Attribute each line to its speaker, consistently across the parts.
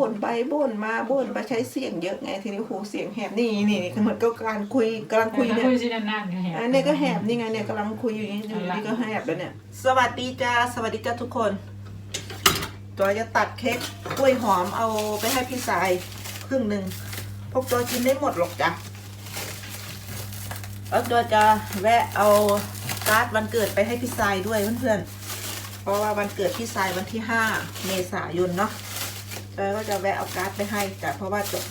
Speaker 1: บ่นไปบ่นมาบ่นไปใช้เสียงเยอะไงทีนี้โหเสียงแหบนี่นี่นี่เหมือนกับการคุยกำลังคุยเนี่ย
Speaker 2: คุยสินานๆก็แหบ
Speaker 1: อันนี้ก็แหบนี่ไงเนี่ยกำลังคุยอยู่นี่อยู่นี่ก็แหบแล้วเนี่ย สวัสดีจ้าสวัสดีจ้าทุกคนจอยจะตัดเค้กกล้วยหอมเอาไปให้พี่สายครึ่งหนึ่งพวกจอยกินได้หมดหรอกจ้ะแล้วจอยจะแวะเอาการ์ดวันเกิดไปให้พี่สายด้วยเพื่อนๆเพราะว่าวันเกิดพี่สายวันที่ห้าเมษายนเนาะ จอยก็จะแวะเอาการ์ดไปให้จ้ะเพราะว่าจอย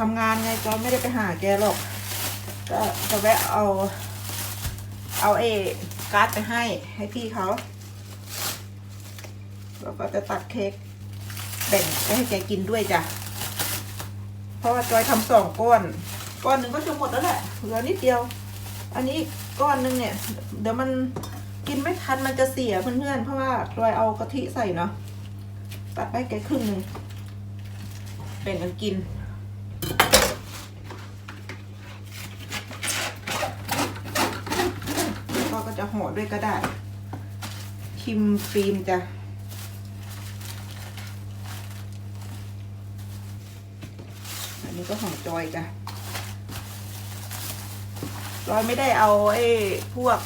Speaker 1: ทำงานไงจอยไม่ได้ไปหาแกหรอกก็จะแวะเอา เอาเอการ์ดไปให้ให้พี่เขาแล้วก็จะตัดเค้กแบ่งไปให้แกกินด้วยจ้ะเพราะว่าจอยทำสองก้อนก้อนหนึ่งก็จะหมดแล้วแหละเหลือนิดเดียว อันนี้ก้อนหนึ่งเนี่ย เดี๋ยวมันกินไม่ทันมันจะเสียเพื่อนๆเพราะว่าจอยเอากะทิใส่เนาะตัดไปแกครึ่งหนึ่ง แบ่งกันกินพ่อก็จะห่อด้วยกระดาษพิมฟิล์มจ้ะอันนี้ก็ของจอยจ้ะจอยไม่ได้เอาไอ้พวก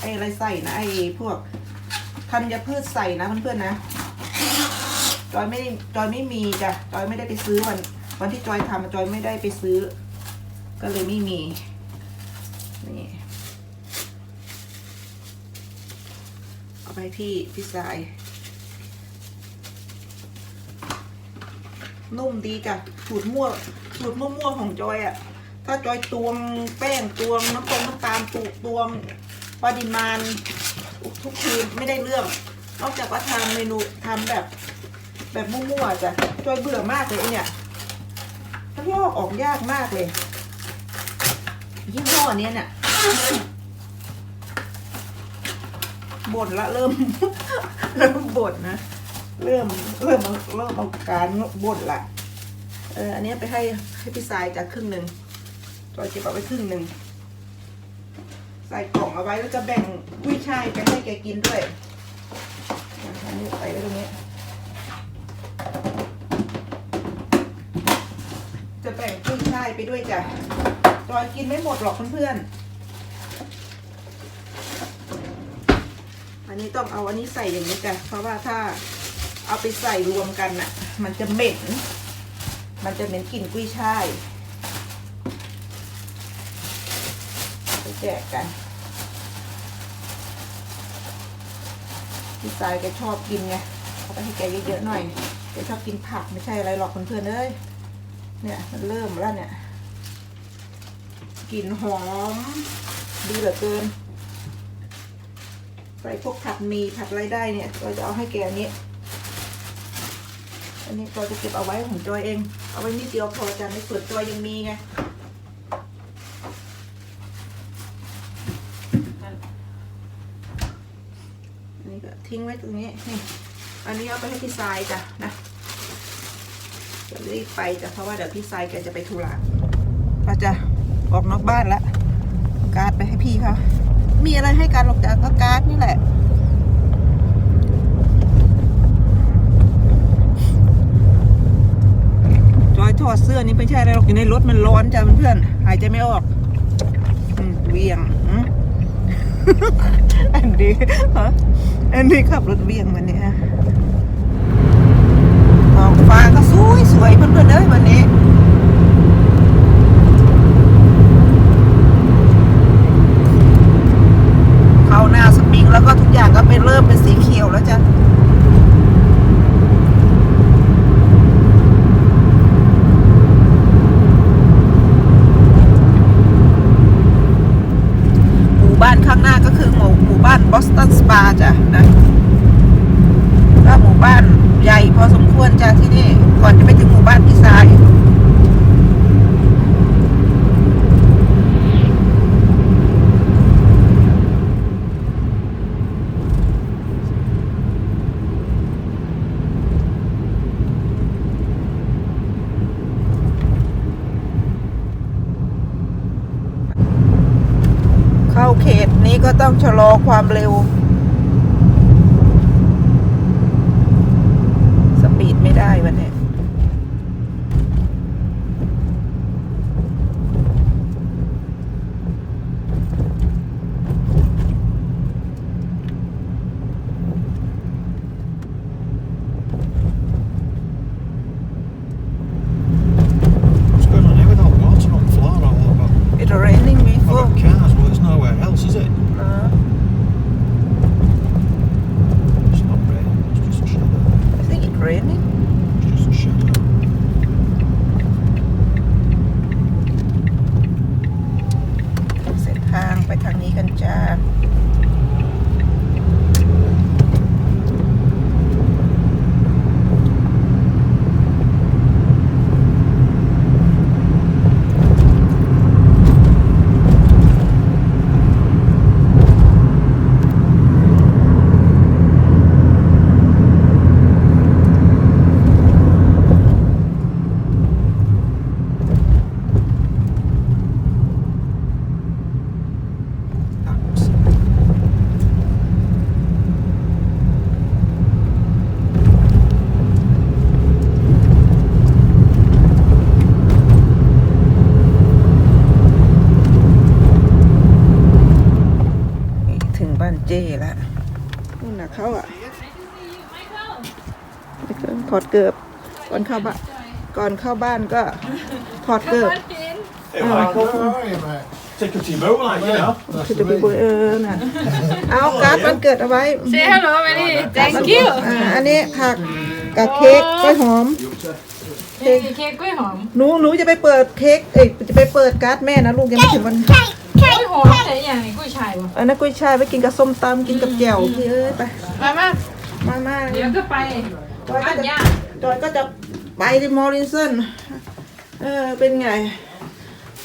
Speaker 1: ไอ้อะไรใส่นะไอ้พวกธัญพืชใส่นะเพื่อนๆนะ จอยไม่จอยไม่มีจ้ะจอยไม่ได้ไปซื้อวันวันที่จอยทำจอยไม่ได้ไปซื้อ ก็เลยไม่มีนี่เอาไปพี่พี่สายนุ่มดีจ้ะสูตรมั่วสูตรมั่วๆของจอยอะ่ะ ถ้าจอยตวงแป้งตวงน้ำตรงน้ำตาลตูตวงปริมาณทุกทีไม่ได้เรื่อง นอกจากว่าทำเมนูทำแบบ แบบมั่วๆจ้ะจอยเบื่อมากเลยเนี่ยมันลอกออกยากมากเลย ยี่ห้อเนี้ยเนี่ยบ่นละเริ่ม เริ่มบ่นนะเริ่มเริ่มเอาเริ่มเอาการบ่นละเอออันนี้ไปให้ให้พี่สายจากครึ่งหนึ่งจอยเก็บเอาไว้ครึ่งหนึ่งใส่กล่องเอาไว้แล้วจะแบ่งกุ้ยช่ายไปให้แกกินด้วยอันนี้ใส่ไว้ตรงนี้ จะแบ่งกุ้ยช่าย ไปด้วยจ้ะจอยกินไม่หมดหรอกเพื่อนๆ อันนี้ต้องเอาอันนี้ใส่อย่างนี้จ้ะเพราะว่าถ้าเอาไปใส่รวมกันน่ะมันจะเหม็น มันจะเหม็นกลิ่นกุ้ยช่ายไปแจกกันพี่สายแกชอบกินไงเอาไปให้แกเยอะๆหน่อยแกชอบกินผักไม่ใช่อะไรหรอกเพื่อนๆเอ้ยเนี่ยมันเริ่มแล้วเนี่ย กลิ่นหอม ดีเหลือเกิน ใส่พวกผัดมีผัดอะไรได้เนี่ย เราจะเอาให้แกอันนี้ อันนี้เราจะเก็บเอาไว้ของจอยเอง เอาไว้นิดเดียวพอจะในส่วนจอยยังมีไงอันนี้ก็ทิ้งไว้ตรงนี้ นี่ อันนี้เอาไปให้พี่ทรายจ้ะนะจะรีบไปจ้ะเพราะว่าเดี๋ยวพี่ทรายแกจะไปธุระเราจะ ออกนอกบ้านละ การ์ดไปให้พี่เขามีอะไรให้การหรอกจ้ะก็การ์ดนี่แหละ จอยถอดเสื้อนี่ไม่ใช่อะไรหรอกอยู่ในรถมันร้อนจ้ะเพื่อนๆหายใจไม่ออกเวียงอันนี้อันนี้ขับรถเวียงวันนี้ท้องฟ้าก็สวยสวยเพื่อนๆเอ้ยวันนี้ เข้าหน้าสปริง แล้วก็ทุกอย่างก็เป็นเริ่มเป็นสีเขียวแล้วจ้ะหมู่บ้านข้างหน้าก็คือหมู่หมู่บ้านบอสตันสปาจ้ะนะก็หมู่บ้านใหญ่พอสมควรจ้ะที่นี่ก่อนจะไปถึงหมู่บ้านพี่สาย เข้าเขตนี้ก็ต้องชะลอ ความเร็ว ikan siya. ถอดเกิบก่อนเข้าบ้านก่อนเข้าบ้านก็ถอดเกิบ
Speaker 2: Hey, Michael. Take your team over, like, you know.
Speaker 1: คือจะไปบุยเออน่ะเอาการ์ดวันเกิดเอาไว้
Speaker 3: Say hello, Manny. Thank you.
Speaker 1: อ่าอันนี้ผักกับเค้กกล้วยหอม
Speaker 3: นี่เค้กกล้วยหอม
Speaker 1: หนูหนูจะไปเปิดเค้กเอ้ยจะไปเปิดการ์ดแม่นะลูกยังไม่ถึงวัน
Speaker 3: กล้วยหอมอะไรอย่างนี้กล้วยชายบ่
Speaker 1: อันนั้นกุ้ยช่ายไปกินกับส้มตำกินกับแจ่วพี่เอ้ยไป
Speaker 3: มามา
Speaker 1: มามา
Speaker 3: เดี๋ยวก็ไป
Speaker 1: จ อยก็
Speaker 3: บ้าน
Speaker 1: จะ
Speaker 3: ย่า
Speaker 1: จอยก็จะไปที่มอรินสันเออเป็นไง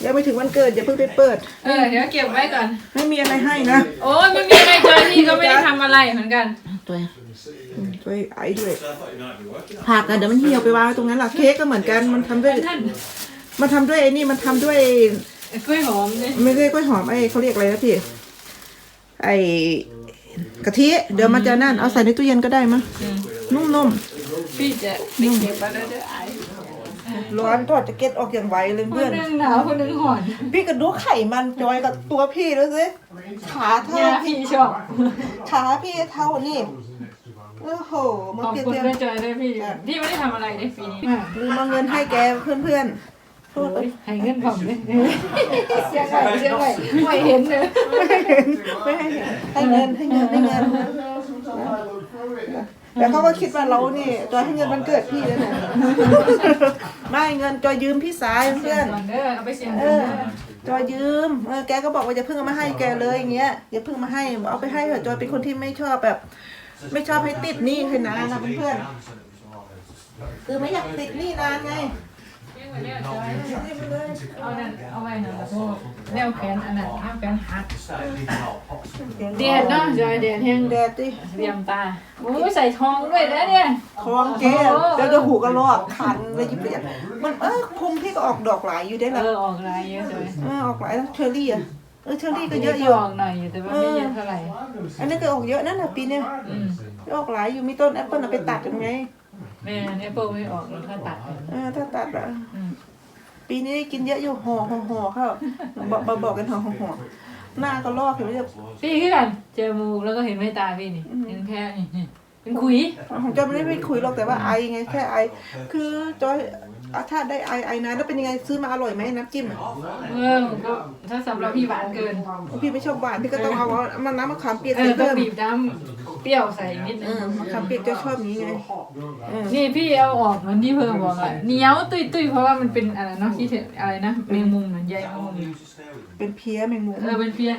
Speaker 1: ยังไม่ถึงวันเกิดอย่าเพิ่งไปเปิด
Speaker 3: เออเดี๋ยวเก็บไว้ก่อน
Speaker 1: ไม่มีอะไรให้นะ
Speaker 3: โอ้ยไม่มีอะไรเจอที่ก็ไม่ได้ทำอะไรเหมือนกัน
Speaker 1: ตัวตัวไอ้ด้วยผักอะเดี๋ยวมันเหี่ยวไปวางไว้ตรงนั้นหละเค้กก็เหมือนกันมันทำด้วย
Speaker 3: ท่าน
Speaker 1: มันทำด้วยไอ้นี่มันทำด้วย
Speaker 3: กล้วยหอมเนี่ย
Speaker 1: ไม่เรียกกล้วยหอมไอ้เขาเรียกอะไรนะพี่ไอ้กะทิเดี๋ยวมันจะนั่นเอาใส่ในตู้เย็นก็ได้มั้งนุ่ม
Speaker 3: พี่จะไปเก็บมาแล้วเดี๋ยวไอาย
Speaker 1: ๆร้อนถอดแจ็คเก็ตออกอย่างไวเลย
Speaker 3: ค
Speaker 1: เพื่อนน
Speaker 3: หนึ่งหนาวคนหนึ่งหอน
Speaker 1: พี่ก็ดูไข่มันจอยกับตัวพี่ดูสิขาเท่า
Speaker 3: ย่า
Speaker 1: พี่
Speaker 3: พี่ชอบ
Speaker 1: ขาพี่เท่านี่โอ้โหมัน
Speaker 3: ขอบ
Speaker 1: เปลี่ยน
Speaker 3: คุณ
Speaker 1: เต็ม
Speaker 3: ด้วยจอยด้วยพี่พี่ไม่ได้ทำอะไรในปีนี้
Speaker 1: ลืมเอาเงินให้แกเพื่อนๆพูดไป
Speaker 3: ให้เงินผมเลยเสียงไหวเสียงไหวไม่เห็นเลย
Speaker 1: ไม่ให้เห็นไม่ให้เห็นให้เงินให้เงินให้เงินแต่เขาก็คิดว่าเรานี่จอยให้เงินมันเกิดพี่แล้วเนี่ยไม่เงินจอยยืมพี่สายเพื่อน
Speaker 3: มันเด้อเอาไปเสียง
Speaker 1: เอ
Speaker 3: เด้
Speaker 1: อ
Speaker 3: อ
Speaker 1: จอยยืมเออแกก็บอกว่าอย่าเพิ่งเอามาให้แกเลยอย่างเงี้ยอย่าเพิ่งมาให้เอาไปให้เถอะจอยเป็นคนที่ไม่ชอบแบบ ไม่ชอบให้ติดหนี้ให้นานนะเพื่อนๆคือไม่อยากติดหนี้นานไง
Speaker 3: เอานั่นเอาไว้นั่นแล้วก็แนวแขนอันนั้นแนวแขนหักแดดเนาะจอยแดดแห้ง
Speaker 1: แดดดิ
Speaker 3: เรียมตาโอ้ยใส่ทองด้วยนะเนี่ย
Speaker 1: คลองแกแล้วจะหูกระรอกคันเลยยิบเลยมันเออพุงพี่ก็ออกดอกหลายอยู่ได้
Speaker 3: เอ
Speaker 1: ละ
Speaker 3: อออกลายเยอะเลย
Speaker 1: เออออกหลายแล้วเชอรี่อะเออเชอรี่ก็
Speaker 3: ก็
Speaker 1: เย
Speaker 3: เย
Speaker 1: อะ
Speaker 3: อะ
Speaker 1: อ
Speaker 3: อยู่ยู่ ออกหน่อยอยู่แต่ว่าไม่เยอะเท่าไหร่
Speaker 1: อันนี้ก็ออกเยอะนั่นน่ะปีเนี้ย
Speaker 3: อืม
Speaker 1: ออกหลายอยู่มีต้นแอปเปิ้ลเอาไปตัดยังไง
Speaker 3: แม่แอปเปิลไม่ออกแล้วถ้าตัด
Speaker 1: เออถ้าตัดอะ
Speaker 3: อืม
Speaker 1: ปีนี้ได้กินเยอะอยู่ห่อห่อห่อเข้าบอกบอกบอกกันห่อห่อห่อหน้าก็ลอกเห็นไหมจะ
Speaker 3: พี่ขึ้นกันเจอมูกแล้วก็เห็นไม่ตาพี่นี่เห็นแค่นี่นี่เป็นคุย
Speaker 1: ของจอยไม่ได้ไปคุยหรอกแต่ว่าไอไงแค่ไอ คือจอยอะถ้าได้ไอไอนะแล้วเป็นยังไงซื้อมาอร่อยไหมน้ำจิ้มอะ
Speaker 3: เออก็ถ้าสำหรับพี่หวานเกิน
Speaker 1: พี่ไม่ชอบหวานพี่ก็ต้องเอาเอามันน้ำมะขามเปียก
Speaker 3: เอ
Speaker 1: ใส่
Speaker 3: อต้อง
Speaker 1: เพิ่ม
Speaker 3: บีบน้ำ เปรี้ยวใส่นิดนึ
Speaker 1: เองอมะขามเปียกจะชอบอย่างนี้ไงเออ
Speaker 3: นี่พี่เอาออกเหมือนที่เพิ่มบอกอะเหนียวตุยตุยๆเพราะว่ามันเป็นอะไรเนาะที่เถอะอะไรนะแมงมุมเหมือนใยแมงมุมเนี่ย
Speaker 1: เป็นเพี้ยแมงมุม
Speaker 3: เออเป็นเพี้ย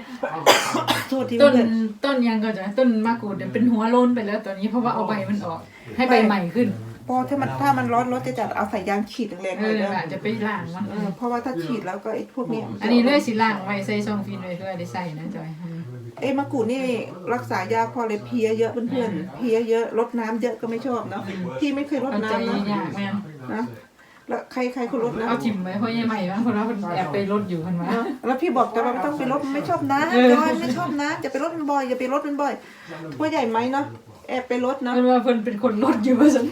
Speaker 1: โทษที
Speaker 3: ต้น
Speaker 1: เพื่อน
Speaker 3: ต้นยังก็จะต้นมะกรูดเนี่ยเป็นหัวโล้นไปแล้วตอนนี้เพราะว่าเอาใบมันออก ให้ใบใหม่ขึ้น
Speaker 1: พอถ้ามันถ้ามันร้อนรถจะจัดเอาใส่ยางฉีดแรงๆ
Speaker 3: เอ
Speaker 1: เลย
Speaker 3: อ
Speaker 1: นะ
Speaker 3: อาจจะไปล้างมัน
Speaker 1: เออเพราะว่าถ้าฉีดแล้วก็ไอ้พวกเนี้ย
Speaker 3: อันนี้เลื่อยสีล่างไว้ใส่ซองฟินไว้เพื่อได้ใส่นะจอย
Speaker 1: ไอ้มะกรูดนี่รักษายากพอเลยเพลี้ยเยอะเพื่อนๆเพลี้ยเยอะรดน้ำเยอะก็ไม่ชอบเนาะพี่ไม่เคยรด
Speaker 3: เอาใจ
Speaker 1: น้ำนะ
Speaker 3: ยากแม่น
Speaker 1: นะแล้วใครใครคนรดน้ำ
Speaker 3: เอาทิมไว้เพราะยังใหม่บางคนว่าคนแอบไปรถอยู่คนมา
Speaker 1: เนอะแล้วพี่บอกจะว่าไม่ต้องไปรดมันไม่ชอบนะ
Speaker 3: เออ
Speaker 1: จอยไม่ชอบนะจะไปรดมันบ่อยอย่าไปรดมันบ่อยว่าใหญ่ไหมเนาะแอบไปรดเนาะ
Speaker 3: คนว่าเพิ่นเป็นคนรถอยู่ว่าซั่น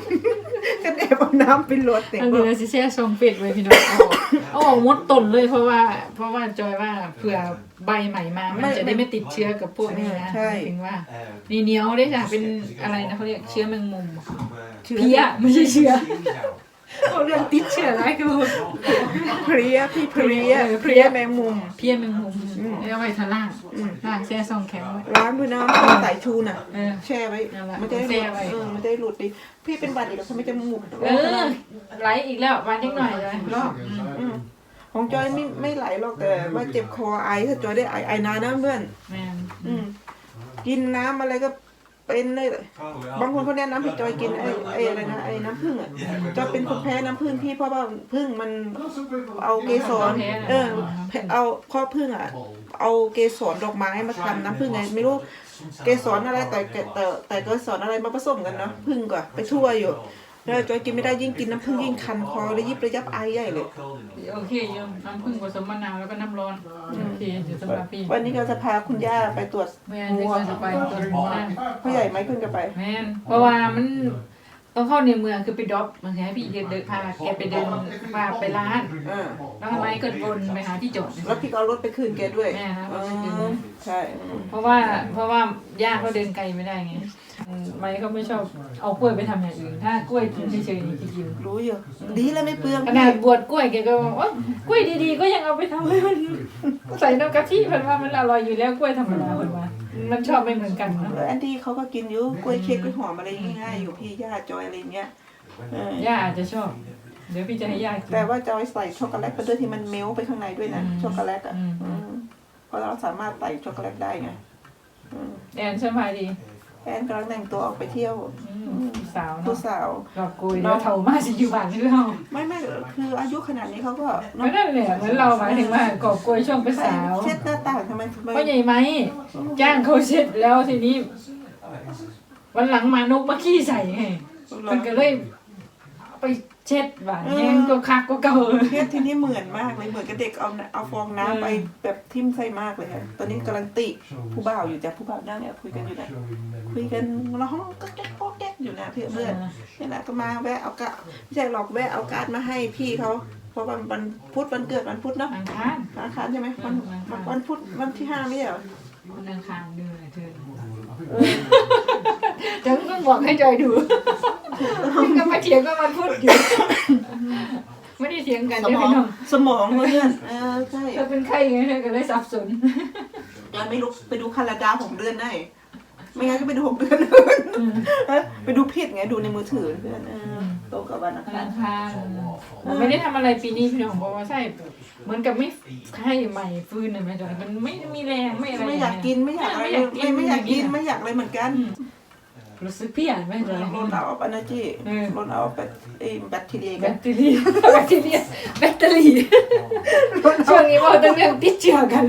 Speaker 1: กันแอบเอาน้ำไปรดเนี่ย
Speaker 3: อันนี้สิแช่ซองเป็ดไว้พี่น้อง เอาออกเอาออกหมดต้นเลยเพราะว่า เพราะว่าจอยว่าเผื่อใบใหม่มา มันจะได้ไม่ติดเชื้อกับพวกนี้นะถึงว่านี่เหนียวได้จ้ะเป็นอะไรนะเขาเรียกเชื้อแมงมุม
Speaker 1: เชื้อ
Speaker 3: เพี้ยไม่ใช่เชื้อเขาเรื่องติดเชื้ออะไรคือ
Speaker 1: เพลี้ยพี่เพลี้ย
Speaker 3: เออ
Speaker 1: เพลี้ยแมงมุม
Speaker 3: เพี้ยแมงมุม เอาไว้ทาล่างล่างแช่ซองแข็งไว้
Speaker 1: ร้านพี่น้ำสายชูน่ะ
Speaker 3: เออ
Speaker 1: แช่ไว้
Speaker 3: นั่นแหละ
Speaker 1: มันจะได้ห
Speaker 3: แช่
Speaker 1: ลุด
Speaker 3: ไว้
Speaker 1: เออมันจะได้หลุดดิ พี่เป็นหวัดอีกแล้วทำไมจมูก
Speaker 3: เออไหลอีกแล้ววันนิดหน่อยเลยรอบอืม
Speaker 1: อืมของจอยไม่ไม่ไหลหรอกแต่ว่าเจ็บคอไอถ้าจอยได้ไอไอนานนะเพื่อน
Speaker 3: แม่น
Speaker 1: อืมกินน้ำอะไรก็ เป็นเลยบางคนเขาแนะนำให้จอยกินไอ้ไอ้อะไรนะไอ้น้ำผึ้งอะจอยเป็นคนแพ้น้ำผึ้งพี่เพราะว่าผึ้งมันเอาเกสรเออเอาข้อผึ้งอะเอาเกสรดอกไม้มาทำน้ำผึ้งไงไม่รู้เกสรอะไรแต่แต่แต่เกสรอะไรมาผสมกันเนาะผึ้งก่อนไปทั่วอยู่ แล้วจอยกินไม่ได้ยิ่งกินน้ำผึ้งยิ่งคันคอเลยยิบระยับไอใหญ่เลย
Speaker 3: โอเคเยอะน้ำผึ้งผสมมะนาวแล้วก็น้ำร้อน โอเคเดี๋ยวสำหรับพี่
Speaker 1: วันนี้เราจะพาคุณย่าไปตรวจ
Speaker 3: แม่นจะจะไปตัวหมูนั่น
Speaker 1: พ่อใหญ่ไหมเพิ่งจะไป
Speaker 3: แม่นเพราะว่ามันต้องเข้าในเมืองคือไปดรอปมันให้พี่เดินเดินพาแกไปเดินพาไปร้าน
Speaker 1: อ่า
Speaker 3: แล้วทำไมเกิดวนไปหาที่จอด
Speaker 1: แล้วพี่ก็เอารถไปคืนแกด้วย
Speaker 3: แม่นะ
Speaker 1: เอ
Speaker 3: เอาไปคืน
Speaker 1: อใช่
Speaker 3: เพราะว่าเพราะว่าย่าเขาเดินไกลไม่ได้ไงอืม ไม่เขาไม่ชอบเอากล้วยไปทำอย่างอื่น ถ้ากล้วยกินเฉยๆนี่จะกิน
Speaker 1: รู้อยู่ ดีแล้วไม่เปลือง
Speaker 3: ขนาดบวชกล้วยแกก็บอกว่ากล้วยดีๆ ก็ยังเอาไปทำให้มันใส่น้ำกะทิเพิ่นว่ามันอร่อยอยู่แล้วกล้วยธรรมดาเพิ่นว่ามันชอบไม่เหมือนกันเนาะ
Speaker 1: เออแอนดี้เขาก็กินอยู่กล้วยเค้กกล้วยหอมอะไรง่ายๆอยู่พี่ย่าจอยอะไรเงี้ยเออย่า
Speaker 3: อาจจะชอบ เดี๋ยวพี่จะให้ย่ากิน
Speaker 1: แต่ว่าจอยใส่ช็อกโกแลตไปด้วยที่มันเมลต์ไปข้างในด้วยนะ
Speaker 3: อืม
Speaker 1: ช็อกโกแลตอะ
Speaker 3: อืม
Speaker 1: อืมเพราะเราสามารถใส่ช็อกโกแลตได้ไงอืม
Speaker 3: แอนสบายดี
Speaker 1: แอนกำลังแต่งตัวออกไปเที่ยว
Speaker 3: อืมพี่สาว
Speaker 1: ผู้
Speaker 3: เนาะ
Speaker 1: สาว
Speaker 3: ดอกกุยแล้วเฒ่ามาสิอยู่บ้านคือเฮา
Speaker 1: ไม่ไม่คืออายุขนาดนี้เขาก็
Speaker 3: ไม่นั่นแหละเหมือนเราหมายถึงว่ากอบกล้วยช่วงเป็นสาว
Speaker 1: เช็ดหน้าต่างทำไมทำไม
Speaker 3: เพราะใหญ่ไหม จ้างเขาเช็ดแล้วทีนี้ วันหลังมานกมาขี้ใส่ไงมันก็เลยเอาไป เช็ดบ้านแห้งก็คักก็เก่าเลย
Speaker 1: เช็ดทีนี้เหมือนมากเลยเหมือนกับเด็กเอาน้ำเอาฟองน้ำไปแบบทิ่มใส่มากเลยค่ะตอนนี้กำลังติผู้บ่าวอยู่จ้ะผู้บ่าวนั่งเนี่ยคุยกันอยู่นะคุยกันร้องก็แก๊กก็แก๊กอยู่นะเพื่อนเพื่อนนี่แหละก็มาแวะเอากะไม่ใช่หรอกแวะเอาการ์ดมาให้พี่เขาเพราะวันวันพุธวันเกิดวันพุธเนาะ
Speaker 3: อังคาร
Speaker 1: วันอังคารใช่ไหมวันวันวันพุธวันที่ห้าไม่ใช่เหรอ
Speaker 3: วันอังคารเดือนอะไรเธอ เดี๋ยวต้องบอกให้จอยดูก็มาเถียงก็มันพูดอยู่ไม่ได้เถียงกัน
Speaker 1: ส
Speaker 3: เดี๋ยว
Speaker 1: มอ
Speaker 3: พี่
Speaker 1: ง
Speaker 3: น้อง
Speaker 1: สมองเพื่อนเออใช่
Speaker 3: เธอเป็นใครไงเธอก็เลยสับสน
Speaker 1: เราไม่รู้ไปดูคาราดาหกเดือนได้ ไม่งั้นก็ไปดูหกเดือนอื่นเออไปดูผิดไงดูในมือถือเพื่อนเออตรงกับวันอัง
Speaker 3: วัน
Speaker 1: คาร
Speaker 3: อังคารผมไม่ได้ทำอะไรปีนี้พี่น้องเพราะว่าใช่เหมือนกับไม่ให้ใหม่ฟื้นเลยไหมจอยมันไม่มีแรงไม่อะไร
Speaker 1: ไม่อยากกินไม่อยากอะไรเลยไม่ไม่อยากกินไม่อยากอะไรเหมือนกัน
Speaker 3: รู้สึกเพี้ยนไหม จอย
Speaker 1: โรนเอาอันนั้นจี
Speaker 3: เออ
Speaker 1: โรนเอาแบตเอ้แบคทีเรีย
Speaker 3: แบ
Speaker 1: กัน
Speaker 3: ตเตอรี่แบตเตอรี่แบตเตอรี่ช่วงนี้ว่าต้องเรื่องติดเชื้อกัน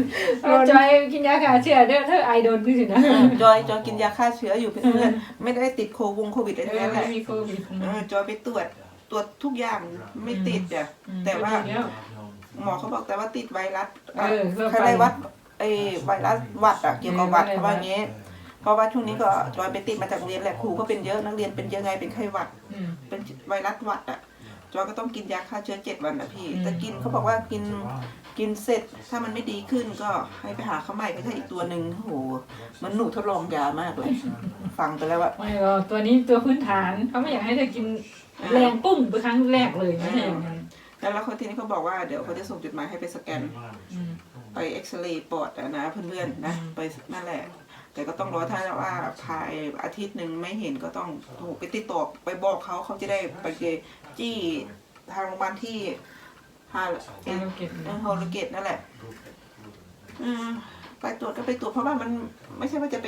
Speaker 3: จอยกินยาฆ่าเชื้อเด้อเธอไอโดนพี่สินะ
Speaker 1: จอยจอยกินยาฆ่าเชื้ออยู่เพื่อนๆไม่ได้ติดโควงโควิดอะไร
Speaker 3: เอ
Speaker 1: ทั้ง
Speaker 3: อ
Speaker 1: นั้นแห
Speaker 3: ไม่
Speaker 1: ละ
Speaker 3: มีโควิด
Speaker 1: เออจอยไปตรวจตรวจทุกอย่างไม่ติดอะแต่ว่าหมอเขาบอกแต่ว่าติดไวรัส
Speaker 3: เออเพื่อ
Speaker 1: ใคร
Speaker 3: ไป
Speaker 1: ได้วัดไอไวรัสหวัดอะเกี่ยวกับหวัด
Speaker 3: เออ
Speaker 1: เขาว่าอย่างงี้เพ ราะว่าช่วงนี้ก็จอยไปติดมาจากโรงเรียนแหละครูก็เป็นเยอะนักเรียนเป็นเยอะไงเป็นไข้หวัด
Speaker 3: อืม
Speaker 1: เป็นไวรัสหวัดอะจอยก็ต้องกินยาฆ่าเชื้อเจ็ดวันนะพี่
Speaker 3: อืม
Speaker 1: แต่กินเขาบอกว่ากินกินเสร็จถ้ามันไม่ดีขึ้นก็ให้ไปหาเขาใหม่ก็ใช่อีกตัวหนึ่งโอ้โหเหมันหนูทดลองยามากเลย ฟังไปแล้วว่า
Speaker 3: ไม่หรอกตัวนี้ตัวพื้นฐานเขาไม่อยากให้เธอกินแรงปุ้งไปครั้งแรกเลยไม่ใช่อย่างนั้น
Speaker 1: แล้วคนที่นี่เขาบอกว่าเดี๋ยวเขาจะส่งจดหมายให้ไปสแกน
Speaker 3: อืม
Speaker 1: ไปเอ็กซเรย์ปอดอะนะเพื่อนๆนะ
Speaker 3: อืม
Speaker 1: ไปนั่นแหละ แต่ก็ต้องรอถ้าว่าภายอาทิตย์หนึ่งไม่เห็นก็ต้องโทรไปติดต่อไปบอกเขาเขาจะได้ไปจี้ทางโรงพยาบาลที่ฮา
Speaker 3: เอ็น
Speaker 1: ฮอลเกตนั่นแหละ อืมไปตรวจก็ไปตรวจเพราะว่ามันไม่ใช่ว่าจะไป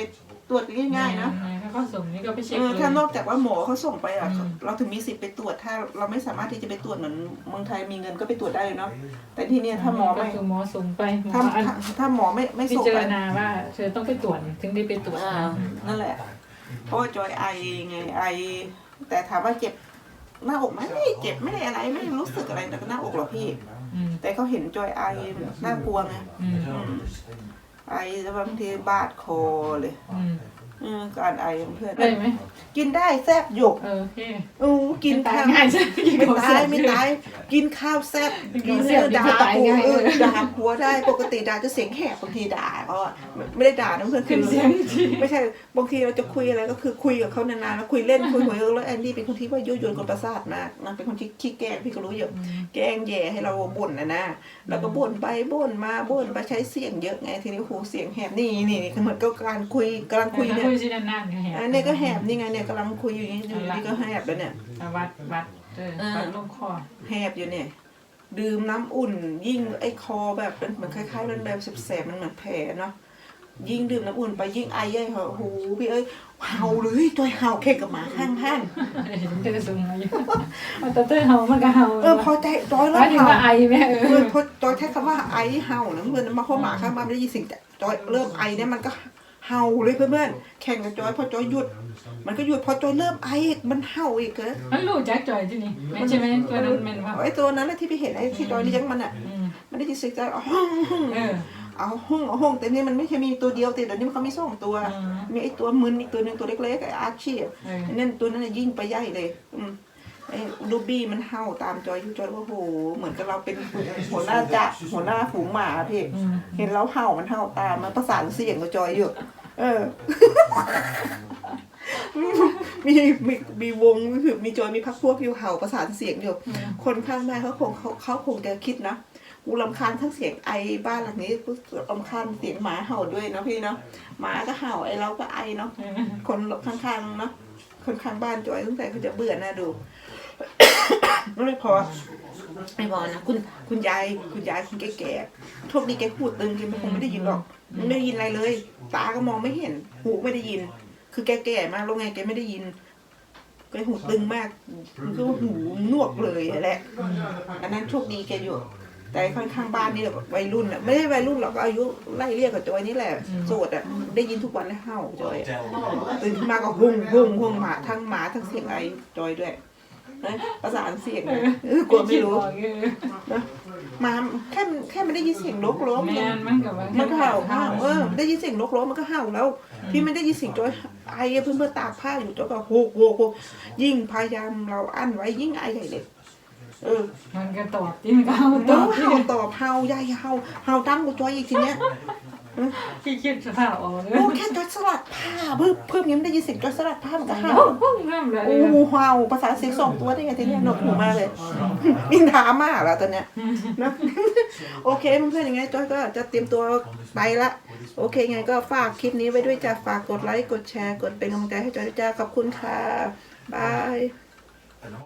Speaker 1: ตรวจง่ายๆนะ
Speaker 3: ถ้าเขาส่งนี่ก็ไปเช็ค
Speaker 1: เออ
Speaker 3: เลย
Speaker 1: ถ้านอกจากว่าหมอเขาส่งไปอะ
Speaker 3: อืม
Speaker 1: เราถึงมีสิทธิ์ไปตรวจ ถ้าเราไม่สามารถที่จะไปตรวจเหมือนเมืองไทยมีเงินก็ไปตรวจได้เลยเนาะ แต่ที่เนี่ยถ้าหมอ
Speaker 3: ก็
Speaker 1: ไม่
Speaker 3: คือหมอส่งไปหมอ
Speaker 1: ถ้า
Speaker 3: อัน
Speaker 1: ถ้าถ้าหมอไม่ไม่
Speaker 3: พิ
Speaker 1: ส่ง
Speaker 3: จาร
Speaker 1: ไป
Speaker 3: ณาว่าเธอต้องไปตรวจถึงได้ไปตรวจ
Speaker 1: อ่า นั่นแหละ เพราะว่าจอยไอไงไอ แต่ถามว่าเจ็บหน้าอกไหมไม่เจ็บไม่ได้อะไรไม่รู้สึกอะไรแต่ก็หน้าอกหรอกพี่
Speaker 3: อืม
Speaker 1: แต่เขาเห็นจอยไอน่ากลัวไง
Speaker 3: อืม
Speaker 1: อืม ไอแล้วบางทีบาดคอเลย
Speaker 3: อืม
Speaker 1: เออการไอของเพื่อน
Speaker 3: ได้ไหม
Speaker 1: กินได้แซบหยก
Speaker 3: เออโอเค
Speaker 1: อู้กิน
Speaker 3: ตาย
Speaker 1: ข้าว
Speaker 3: ง่ายใช่ไหม
Speaker 1: ไม่ตายไม่ตาย กินข้าวแซ่บ
Speaker 3: กิ
Speaker 1: กิ
Speaker 3: น
Speaker 1: น
Speaker 3: ข้าวแซ่บ
Speaker 1: เนื้อด่า
Speaker 3: นี่ก็ตาย
Speaker 1: ผัว
Speaker 3: ง่าย
Speaker 1: เอ
Speaker 3: เลย
Speaker 1: อด่าผัวได้ปกติด่าจะเสียงแหบบางทีด่าเขาอะไม่ได้ด่านะเพื่อน
Speaker 3: ขึ้นเสียงที
Speaker 1: ไม่ใช่บางทีเราจะคุยอะไรก็คือคุยกับเขานานๆแล้วคุยเล่นคุยหัวเยอะแล้วแอนดี้เป็นคนที่ว่ายั่วยวนคนประสาทมากนะเป็นคนที่ขี้แกล้งพี่ก็รู้อยู่แกล้งแย่ให้เราบ่นนะนะแล้วก็บ่นไปบ่นมาบ่นไปใช้เสียงเยอะไงทีนี้โอ้โหเสียงแหบนี่นี่นี่คือเหมือนกับการคุยกำลังคุยเนี่ย
Speaker 3: คุยสินานๆไงแหบ
Speaker 1: อันนี้ก็แหบนี่ไงเนี่ยกำลังคุยอยู่นี่อยู่นี่ก็แหบแล้วเนี่ย
Speaker 3: วัดวัดเออ
Speaker 1: เออ
Speaker 3: วัดลงคอ
Speaker 1: แหบอยู่เนี่ย ดื่มน้ำอุ่น ยิ่งไอ้คอแบบเป็นเหมือนคล้ายๆมันแบบแสบๆมันเหมือนแผลเนาะยิ่งดื่มน้ำอุ่นไปยิ่งไอเย้ยเหรอโอ้โหพี่เอ้ยเห่าเลยตัวเห่าแข่งกับหมาข้างห้าน
Speaker 3: เห็นเธอส่งมาอยู่เอาแต่เธอเห่ามันก็เห่า
Speaker 1: เออพอใจจอย
Speaker 3: ห
Speaker 1: แล้
Speaker 3: มายวถึง
Speaker 1: เห่า
Speaker 3: ว่าไอไหมเอ
Speaker 1: เอ
Speaker 3: อ
Speaker 1: อพอจอยใช้คำว่าไอเห่านะเพื่อนมาเพราะหมาข้างบ้านไม่ได้ยินเสิ่งแต่จอยเริ่มไอเนี่ยมันก็ เห่าเลยเพื่อนๆแข่งกับจอยพอจอยหยุด มันก็หยุดพอจอยเริ่มไออีกมันเห่าอีกเกิน
Speaker 3: มันรู้จักจอยที่นี่ไม่ใช่ไหมตัวนั้นแม่นว่า
Speaker 1: ไอ้ตัวนั้นแหละที่พี่เห็นไอ้ที่จอยเลี้ยงมันอะ
Speaker 3: อืม
Speaker 1: มันได้ยินเสียงจอยอ๋อห้องห้อง
Speaker 3: เออ
Speaker 1: เอาห้องเอาห้องแต่นี่มันไม่ใช่มีตัวเดียวแต่เดี๋ยวนี้มันเขามีสองตัว
Speaker 3: อืม
Speaker 1: มีไอ้ตัวมึนอีกตัวหนึ่งตัวเล็กๆไอ้อาร์ชี่อะ
Speaker 3: เออ
Speaker 1: ไอ้นั่นตัวนั้นน่ะยิ่งไปใหญ่เลยอืมไอ้ลูบี้มันเห่าตามจอยอยู่จอยว่าโอ้โหเหมือนกับเราเป็นหัวหน้าจ่าหัวหน้าฝูงหมาพี่
Speaker 3: อืม
Speaker 1: เห็นเราเห่ามันเห่าตามมันประสานเสียงกับจอยอยู่ เออ มีมีมีวงคือมีจอยมีพักพวกอยู่เห่าประสานเสียงอยู่ คนข้างบ้านเขาคงเขาเขาคงจะคิดนะกูรำคาญทั้งเสียงไอบ้านหลังนี้กูรำคาญเสียงหมาเห่าด้วยเนาะพี่เนาะหมาก็เห่าไอเราก็ไอเนาะคนข้างๆเนาะคนข้างบ้านจอยตั้งแต่เขาจะเบื่อหน้าดูไม่พอ ไม่พอนะคุณคุณยายคุณยายคุณแก่ๆโชคดีแกพูดตึงแกคงไม่ได้ยินหรอกไม่ได้ยินอะไรเลย ตาก็มองไม่เห็น หูไม่ได้ยิน คือแกแก่มากแล้วไงแกไม่ได้ยินแกหูตึงมากคือหูหนวกเลยแหละอันนั้นโชคดีแกอยู่ แต่ข้างข้างๆบ้านนี่แบบวัยรุ่นอะไม่ได้วัยรุ่นหรอกอายุไล่เรียกกับจอยนี่แหละโสดอะได้ยินทุกวันเลยเห่าจอยอะตื่นขึ้นมาก็หุ่งหุ่งหุ่งหมาทั้งหมาทั้งเสียงไอจอยด้วย นะประสานเสียงนะเออกลัวไม่รู้หมาแค่แค่มันได้ยินเสียงนกร้อง
Speaker 3: แม่นมันกับว่า
Speaker 1: มันก็เห่าเห่าเออได้ยินเสียงนกร้องมันก็เห่าแล้วพี่ไม่ได้ยินเสียงจอยไอเพื่อนเพื่อนตากผ้าอยู่จอยก็โฮกโฮกโฮกยิ่งพยายามเราอั้นไว้ยิ่งไอใหญ่เลยเออ
Speaker 3: มันก็ตอบที่มันก็เอาต
Speaker 1: แล้
Speaker 3: อ
Speaker 1: ว
Speaker 3: บที่
Speaker 1: เห่าตอบเห่าใหญ่เห่าเห่าตั้งกูจอยอีกทีเนี้ย
Speaker 3: ที่คิดสภาพออกเลย
Speaker 1: โอ้แค่จอยสลัดผ้าเพิ่มเพิ่มยังไม่ได้ยินเสียงจอยสลัดผ้ามันก็เห่า
Speaker 3: โอ้เริ่มเลย
Speaker 1: โอ้เห่าภาษาเสียงสองตัวได้ไงทีเนี้ยหนวกหูมากเลยมินทามากแล้วตอนเนี้ยนะโอเคเพื่อนๆยังไงจอยก็จะเตรียมตัวไปละโอเคไงก็ฝากคลิปนี้ไว้ด้วยจ้ะฝากกดไลค์กดแชร์กดเป็นกำลังใจให้จอยด้วยจ้าขอบคุณค่ะบาย